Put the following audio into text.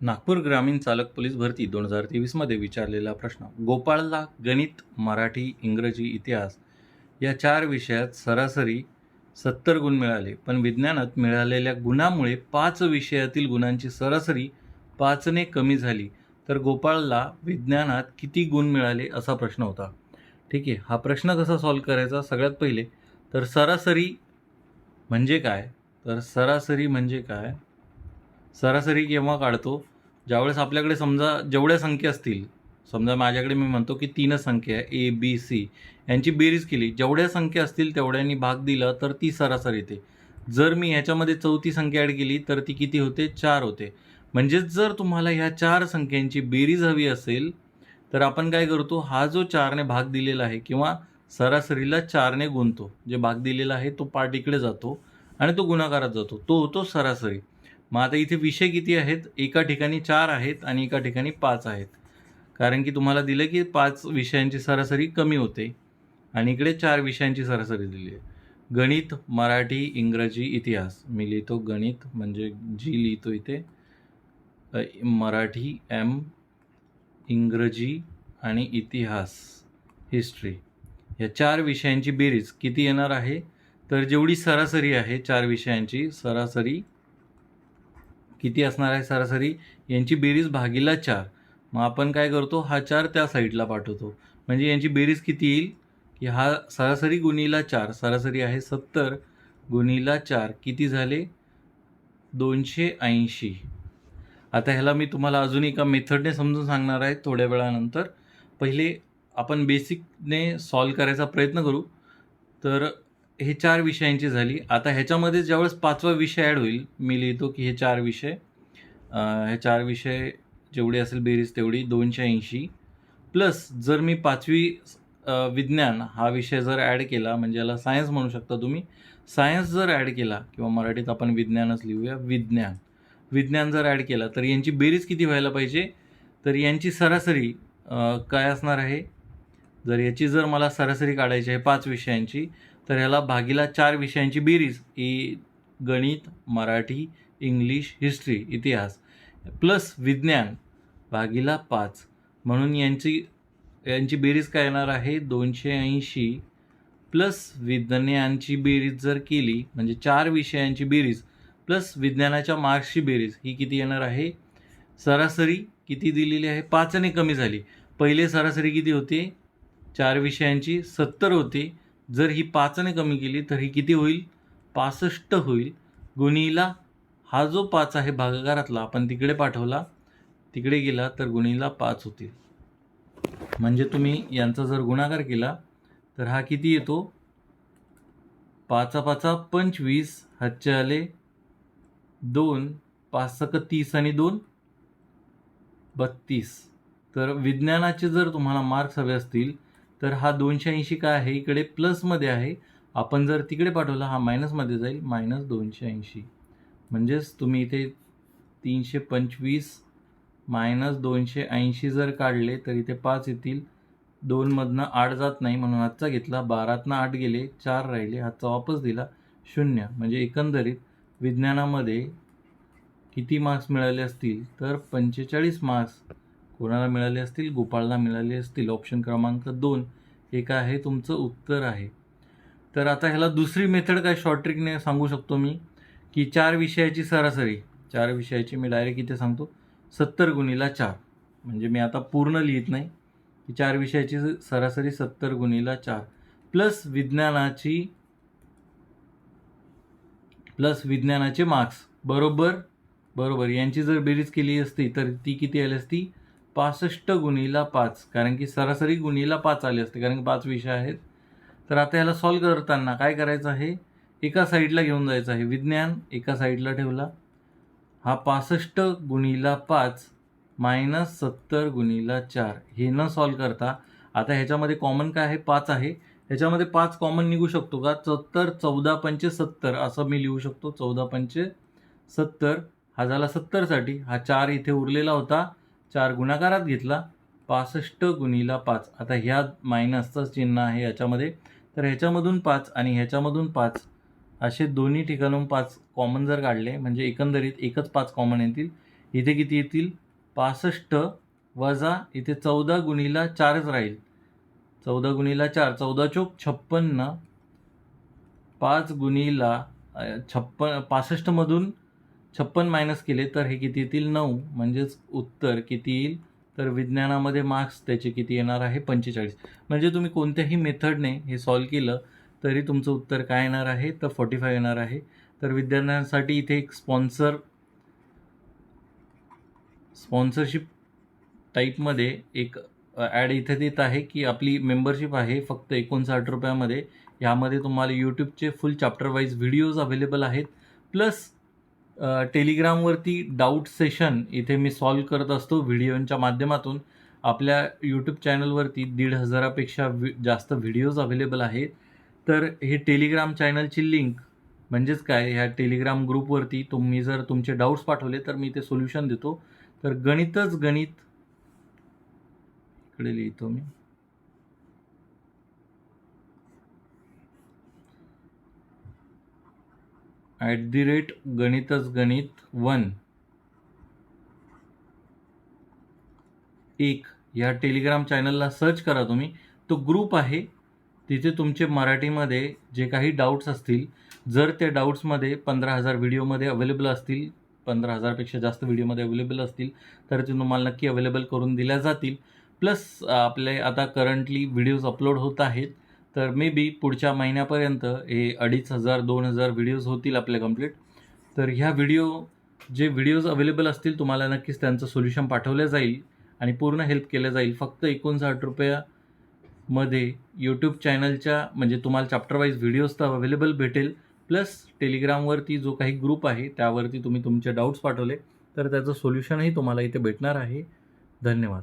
नागपूर ग्रामीण चालक पोलीस भरती दोन हजार तेवीसमध्ये विचारलेला प्रश्न गोपाळला गणित मराठी इंग्रजी इतिहास या चार विषयात सरासरी सत्तर गुण मिळाले पण विज्ञानात मिळालेल्या गुणामुळे पाच विषयातील गुणांची सरासरी पाचने कमी झाली. तर गोपाळला विज्ञानात किती गुण मिळाले असा प्रश्न होता. ठीक आहे हा प्रश्न कसा सॉल्व करायचा? सगळ्यात पहिले तर सरासरी म्हणजे काय? तर सरासरी म्हणजे काय? सरासरी केव्हा काढतो? ज्यावेळेस आपल्याकडे समजा जेवढ्या संख्या असतील समजा माझ्याकडे मी म्हणतो की तीनच संख्या आहे ए बी सी यांची बेरीज केली जेवढ्या संख्या असतील तेवढ्यांनी भाग दिला तर ती सरासरी येते. जर मी ह्याच्यामध्ये चौथी संख्या ॲड केली तर ती किती होते? चार होते. म्हणजेच जर तुम्हाला ह्या चार संख्यांची बेरीज हवी असेल तर आपण काय करतो? हा जो चारने भाग दिलेला आहे किंवा सरासरीला चारने गुणतो. जे भाग दिलेला आहे तो पार्ट इकडे जातो आणि तो गुणाकारात जातो. तो होतो सरासरी. मग आता इथे विषय किती आहेत? एका ठिकाणी चार आहेत आणि एका ठिकाणी पाच आहेत. कारण की तुम्हाला दिलं की पाच विषयांची सरासरी कमी होते. आणि इकडे चार विषयांची सरासरी दिली आहे. गणित मराठी इंग्रजी इतिहास. मी लिहितो गणित म्हणजे जी लिहितो इथे मराठी एम इंग्रजी आणि इतिहास हिस्ट्री. या चार विषयांची बेरीज किती येणार आहे? तर जेवढी सरासरी आहे चार विषयांची सरासरी किती असणार आहे सरासरी? यांची बेरीज भागीला चार. मग आपण काय करतो? हा चार त्या साईडला पाठवतो. म्हणजे यांची बेरीज किती येईल? की हा सरासरी गुणीला चार. सरासरी आहे सत्तर गुणीला चार. किती झाले? दोनशे ऐंशी. आता ह्याला मी तुम्हाला अजून एका मेथडने समजून सांगणार आहे थोड्या वेळानंतर. पहिले आपण बेसिकने सॉल्व करायचा प्रयत्न करू. तर हे चार विषयांची झाली. आता ह्याच्यामध्ये ज्यावेळेस पाचवा विषय ॲड होईल मी लिहितो की हे चार विषय. हे चार विषय जेवढी असेल बेरीज तेवढी दोनशे ऐंशी. प्लस जर मी पाचवी विज्ञान हा विषय जर ॲड केला म्हणजे याला सायन्स म्हणू शकता तुम्ही. सायन्स जर ॲड केला किंवा मराठीत आपण विज्ञानच लिहूया विज्ञान. विज्ञान जर ॲड केला तर यांची बेरीज किती व्हायला पाहिजे? तर यांची सरासरी काय असणार आहे? जर याची जर मला सरासरी काढायची आहे पाच विषयांची तर ह्याला भागीला चार विषयांची बेरीज ही गणित मराठी इंग्लिश हिस्ट्री इतिहास प्लस विज्ञान भागीला पाच. म्हणून यांची यांची बेरीज काय येणार आहे? दोनशे ऐंशी. प्लस विज्ञानांची बेरीज जर केली म्हणजे चार विषयांची बेरीज प्लस विज्ञानाच्या मार्क्सची बेरीज ही किती येणार आहे? सरासरी किती दिलेली आहे? पाचने कमी झाली. पहिले सरासरी किती होते? चार विषयांची सत्तर होती. जर ही पाचने कमी केली तर ही किती होईल? पासष्ट होईल. गुणीला हा जो पाच आहे भागाकारातला आपण तिकडे पाठवला तिकडे गेला तर गुणीला पाच होतील. म्हणजे तुम्ही यांचा जर गुणाकार केला तर हा किती येतो? पाचा पाचा पंचवीस हातचे आले दोन पाच तीस आणि दोन बत्तीस. तर विज्ञानाचे जर तुम्हाला मार्क्स हवे असतील तर हा दोनशे ऐंशी काय आहे? इकडे प्लसमध्ये आहे. आपण जर तिकडे पाठवला हा मायनसमध्ये जाईल. मायनस दोनशे ऐंशी. म्हणजेच तुम्ही इथे तीनशे पंचवीस मायनस दोनशे ऐंशी जर काढले तर इथे पाच येतील. दोनमधनं आठ जात नाही म्हणून आजचा घेतला. बारातनं आठ गेले चार राहिले. आजचा वापस दिला शून्य. म्हणजे एकंदरीत विज्ञानामध्ये किती मार्क्स मिळाले असतील? तर पंचेचाळीस मार्क्स कोणाला मिळाले असतील? गोपाळला मिळाले असतील? ऑप्शन क्रमांक दोन. हे काय आहे तुमचं उत्तर आहे. तर आता ह्याला दुसरी मेथड काय? शॉर्ट ट्रिकने सांगू शकतो मी की चार विषयाची सरासरी. चार विषयाची मी डायरेक्ट इथे सांगतो. सत्तर गुणीला चार. म्हणजे मी आता पूर्ण लिहित नाही. की चार विषयाची सरासरी सत्तर गुणीला चार. प्लस विज्ञानाची प्लस विज्ञानाचे मार्क्स बरोबर? बरोबर. यांची जर बेरीज केली असती तर ती किती आली असती? पासष्ट गुणीला पाच कारण की सरासरी गुणीला पाच आले असते कारण की पाच विषय आहेत. तर आता याला सॉल्व करताना काय करायचं आहे? एका साईडला घेऊन जायचं आहे. विज्ञान एका साईडला ठेवला. हा पासष्ट गुणीला पाच मायनस सत्तर गुणीला चार हे न सॉल्व करता आता ह्याच्यामध्ये कॉमन काय आहे? पाच आहे. ह्याच्यामध्ये पाच कॉमन निघू शकतो का? सत्तर चौदा पंचे सत्तर असं मी लिहू शकतो. चौदा पंचे सत्तर हा झाला सत्तरसाठी. हा चार इथे उरलेला होता. चार गुणाकारात घेतला. पासष्ट गुणीला पाच. आता ह्या मायनसचं चिन्ह आहे याच्यामध्ये. तर ह्याच्यामधून पाच आणि ह्याच्यामधून पाच असे दोन्ही ठिकाणून पाच कॉमन जर काढले म्हणजे एकंदरीत एकच पाच कॉमन येतील. इथे किती येतील? पासष्ट वजा इथे चौदा गुणीला चारच राहील. चौदा गुणीला चार चौदा चोक छप्पन्न. पाच गुणीला छप्पन पासष्टमधून छप्पन मायनस केले तर हे किती येतील? नऊ. म्हणजेच उत्तर किती येईल? तर विज्ञानामध्ये मार्क्स त्याचे किती येणार आहे? पंचेचाळीस. म्हणजे तुम्ही कोणत्याही मेथडने हे सॉल्व केलं तरी तुमचं उत्तर काय येणार आहे? तर फॉर्टी फाय येणार आहे. तर विद्यार्थ्यांसाठी इथे एक स्पॉन्सर स्पॉन्सरशिप टाईपमध्ये एक uh, ॲड इथे देत आहे की आपली मेंबरशिप आहे फक्त एकोणसाठ रुपयामध्ये. यामध्ये तुम्हाला यूट्यूबचे full chapter wise videos available आहेत. प्लस टेलिग्रामवरती डाऊट सेशन इथे मी सॉल्व करत असतो व्हिडिओच्या माध्यमातून. आपल्या यूट्यूब चॅनलवरती दीड हजारापेक्षा वि जास्त व्हिडिओज अवेलेबल आहेत. तर हे टेलिग्राम चॅनलची लिंक म्हणजेच काय ह्या टेलिग्राम ग्रुपवरती तुम्ही जर तुमचे डाऊट्स पाठवले तर मी ते सोल्युशन देतो. तर गणितच गणित. इकडे लिहितो मी. ॲट दी रेट गणितच गणित वन. एक या टेलिग्राम चॅनलला सर्च करा तुम्ही. तो ग्रुप आहे. तिथे तुमचे मराठीमध्ये जे काही डाऊट्स असतील जर त्या डाऊट्समध्ये पंधरा हजार व्हिडिओमध्ये अवेलेबल असतील पंधरा हजारपेक्षा जास्त व्हिडिओमध्ये अवेलेबल असतील तर ते तुम्हाला नक्की अवेलेबल करून दिल्या जातील. प्लस आपले आता करंटली व्हिडिओज अपलोड होत आहेत. तर मे बी पुढच्या महिन्यापर्यंत हे अडीच हजार दोन हजार व्हिडिओज होतील आपले कंप्लीट तर ह्या व्हिडिओ जे व्हिडिओज अवेलेबल असतील तुम्हाला नक्कीच त्यांचं सोल्युशन पाठवलं जाईल आणि पूर्ण हेल्प केलं जाईल. फक्त एकोणसाठ रुपयामध्ये यूट्यूब चॅनलच्या म्हणजे तुम्हाला चॅप्टरवाईज व्हिडिओज तर अवेलेबल भेटेल. प्लस टेलिग्रामवरती जो काही ग्रुप आहे त्यावरती तुम्ही तुमचे डाऊट्स पाठवले. तर त्याचं सोल्युशनही तुम्हाला इथे भेटणार आहे. धन्यवाद.